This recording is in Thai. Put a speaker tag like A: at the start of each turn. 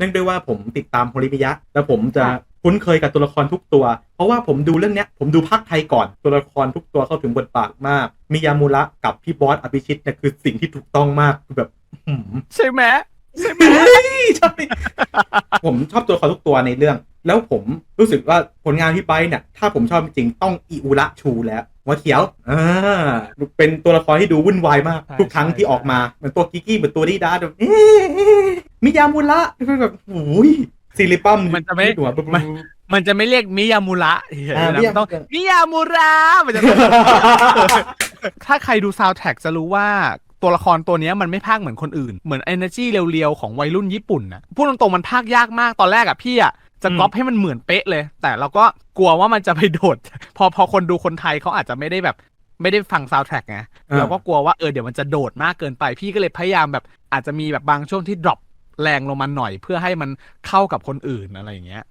A: เนื่องด้วยว่าผมติดตามโฮริมิยะแล้วผมจะคุ้นเคยกับตัวละครทุกตัว เพราะว่าผมดูเรื่องเนี้ยผมดูภาคไทยก่อนตัวละครทุกตัวเข้าถึงบทบาทมาก มิยามูระกับพี่บอสอภิชิตเนี่ยคือสิ่งที่ถูกต้องมากคือแบบอื้อหือ
B: ใช่ไหมใช่ไหม
A: ใช่ผมชอบตัวละครทุกตัวในเรื่อง แล้วผมรู้สึกว่าผลงานพี่ไบร์ทเนี่ย ถ้าผมชอบจริงๆต้องอิอุระชูแล้วหัวเขียวอ่าเป็นตัวละครที่ดูวุ่นวายมาก
B: ใช่
A: ทุกครั้ง
B: ใช่
A: ที่ออกมาเหมือนตัวกิกกี้เหมือนตัวดีดาแบบเอ๊ะเอ๊ะมิยามุระแบบโอ้ยซิลิปัม
B: มันจะไม่
A: หัวปุ๊บ
B: มันมันจะไม่เรียกมิยามุระเฉย
A: อ่า
B: ๆนะ
A: มิยา
B: มันต้องมิยามุระมันจะต้องถ้าใครดูซาว d t แท็กจะรู้ว่าตัวละครตัวเนี้ยมันไม่พากย์เหมือนคนอื่น เหมือน energy เรียวๆ ของวัยรุ่นญี่ปุ่นนะพูดตรงๆ มันพากย์ยากมากตอนแรกอะพี่อะ จะก๊อปให้มันเหมือนเป๊ะเลย แต่เราก็กลัวว่ามันจะไปโดด พอพอคนดูคนไทยเขาอาจจะไม่ได้แบบ ไม่ได้ฟังซาว d t แท็กไง
A: อ่า
B: เราก็กลัวว่าเออเดี๋ยวมันจะโดดมากเกินไปพี่ก็เลยพยายามแบบอาจจะมีแบบบางช่วงที่ drop แรงลงมาหน่อยเพื่อให้มันเข้ากับคนอื่นอะไรอย่างเงี้ย